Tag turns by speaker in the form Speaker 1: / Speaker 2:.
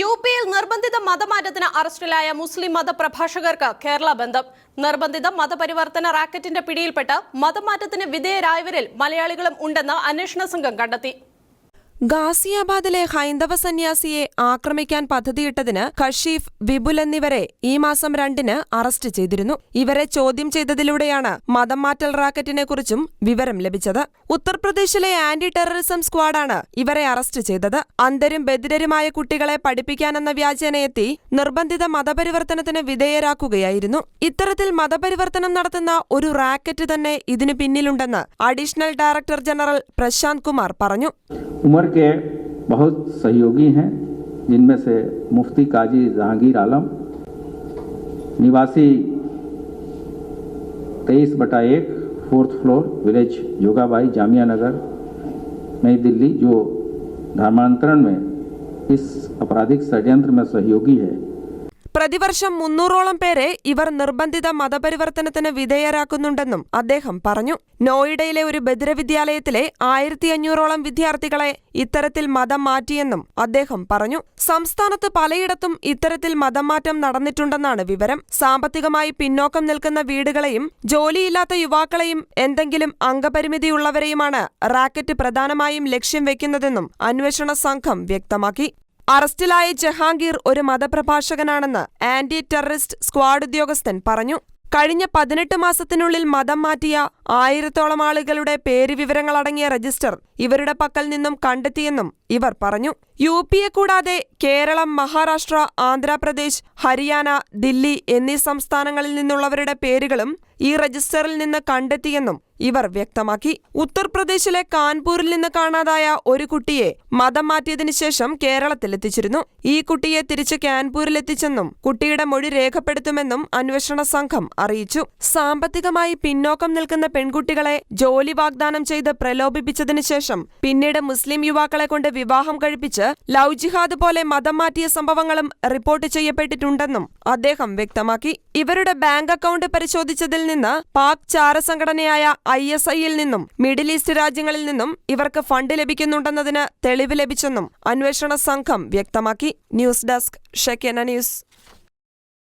Speaker 1: U പിയിൽ നിർബന്ധിത മതമാറ്റത്തിന് അറസ്റ്റിലായ മുസ്ലിം മതപ്രഭാഷകർക്ക് കേരള ബന്ധം. നിർബന്ധിത മതപരിവർത്തന റാക്കറ്റിന്റെ പിടിയിൽപ്പെട്ട് മതമാറ്റത്തിന് വിധേയരായവരിൽ മലയാളികളും ഉണ്ടെന്ന് അന്വേഷണ സംഘം കണ്ടെത്തി.
Speaker 2: ഗാസിയാബാദിലെ ഹൈന്ദവ സന്യാസിയെ ആക്രമിക്കാൻ പദ്ധതിയിട്ടതിന് ഖഷീഫ് വിപുൽ എന്നിവരെ ഈ മാസം രണ്ടിന് അറസ്റ്റ് ചെയ്തിരുന്നു. ഇവരെ ചോദ്യം ചെയ്തതിലൂടെയാണ് മതം മാറ്റൽ റാക്കറ്റിനെക്കുറിച്ചും വിവരം ലഭിച്ചത്. ഉത്തർപ്രദേശിലെ ആന്റി ടെററിസം സ്ക്വാഡാണ് ഇവരെ അറസ്റ്റ് ചെയ്തത്. അന്തരും ബദിരരുമായ കുട്ടികളെ പഠിപ്പിക്കാനെന്ന വ്യാജേനയെത്തി നിർബന്ധിത മതപരിവർത്തനത്തിന് വിധേയരാക്കുകയായിരുന്നു. ഇത്തരത്തിൽ മതപരിവർത്തനം നടത്തുന്ന ഒരു റാക്കറ്റ് തന്നെ ഇതിനു പിന്നിലുണ്ടെന്ന് additional director general Prashanth Kumar പറഞ്ഞു.
Speaker 3: ഉമർ के बहुत सहयोगी हैं, जिनमें से मुफ्ती काजी जहांगीर आलम, निवासी तेईस बटा एक, फोर्थ फ्लोर, विलेज योगाबाई जामिया नगर, नई दिल्ली, जो धर्मांतरण में इस आपराधिक षड्यंत्र में सहयोगी है।
Speaker 2: പ്രതിവർഷം മുന്നൂറോളം പേരെ ഇവർ നിർബന്ധിത മതപരിവർത്തനത്തിന് വിധേയരാക്കുന്നുണ്ടെന്നും അദ്ദേഹം പറഞ്ഞു. നോയിഡയിലെ ഒരു ബദിരവിദ്യാലയത്തിലെ ആയിരത്തി അഞ്ഞൂറോളം വിദ്യാർത്ഥികളെ ഇത്തരത്തിൽ മതം മാറ്റിയെന്നും അദ്ദേഹം പറഞ്ഞു. സംസ്ഥാനത്ത് പലയിടത്തും ഇത്തരത്തിൽ മതംമാറ്റം നടന്നിട്ടുണ്ടെന്നാണ് വിവരം. സാമ്പത്തികമായി പിന്നോക്കം നിൽക്കുന്ന വീടുകളെയും ജോലിയില്ലാത്ത യുവാക്കളെയും എന്തെങ്കിലും അംഗപരിമിതിയുള്ളവരെയുമാണ് റാക്കറ്റ് പ്രധാനമായും ലക്ഷ്യം വെക്കുന്നതെന്നും അന്വേഷണ സംഘം വ്യക്തമാക്കി. അറസ്റ്റിലായ ജഹാംഗീർ ഒരു മതപ്രഭാഷകനാണെന്ന് ആന്റി ടെററിസ്റ്റ് സ്ക്വാഡ് ഉദ്യോഗസ്ഥൻ പറഞ്ഞു. കഴിഞ്ഞ പതിനെട്ട് മാസത്തിനുള്ളിൽ മതം മാറ്റിയ ആയിരത്തോളം ആളുകളുടെ പേര് വിവരങ്ങളടങ്ങിയ രജിസ്റ്റർ ഇവരുടെ പക്കൽ നിന്നും കണ്ടെത്തിയെന്നും ഇവർ പറഞ്ഞു. യു പിയെ കൂടാതെ കേരളം മഹാരാഷ്ട്ര ആന്ധ്രാപ്രദേശ് ഹരിയാന ദില്ലി എന്നീ സംസ്ഥാനങ്ങളിൽ നിന്നുള്ളവരുടെ പേരുകളും ഈ രജിസ്റ്ററിൽ നിന്ന് കണ്ടെത്തിയെന്നും ഇവർ വ്യക്തമാക്കി. ഉത്തർപ്രദേശിലെ കാൺപൂരിൽ നിന്ന് കാണാതായ ഒരു കുട്ടിയെ മതം മാറ്റിയതിനു ശേഷം കേരളത്തിലെത്തിച്ചിരുന്നു ഈ കുട്ടിയെ തിരിച്ച് കാൺപൂരിലെത്തിച്ചെന്നും കുട്ടിയുടെ മൊഴി രേഖപ്പെടുത്തുമെന്നും അന്വേഷണ സംഘം അറിയിച്ചു. സാമ്പത്തികമായി പിന്നോക്കം നിൽക്കുന്ന പെൺകുട്ടികളെ ജോലി വാഗ്ദാനം ചെയ്ത് പ്രലോഭിപ്പിച്ചതിനു ശേഷം പിന്നീട് മുസ്ലിം യുവാക്കളെ കൊണ്ട് വിവാഹം കഴിപ്പിച്ച് ലവ് ജിഹാദ് പോലെ മതം മാറ്റിയ സംഭവങ്ങളും റിപ്പോർട്ട് ചെയ്യപ്പെട്ടിട്ടുണ്ടെന്നും അദ്ദേഹം വ്യക്തമാക്കി. ഇവരുടെ ബാങ്ക് അക്കൗണ്ട് പരിശോധിച്ചതിൽ നിന്ന് പാക് ചാരസംഘടനയായ ഐ എസ് ഐയിൽ നിന്നും മിഡിൽ ഈസ്റ്റ് രാജ്യങ്ങളിൽ നിന്നും ഇവർക്ക് ഫണ്ട് ലഭിക്കുന്നുണ്ടെന്നതിന് തെളിവ് ലഭിച്ചെന്നും അന്വേഷണ സംഘം വ്യക്തമാക്കി. ന്യൂസ് ഡെസ്ക് ഷെക്കന ന്യൂസ്.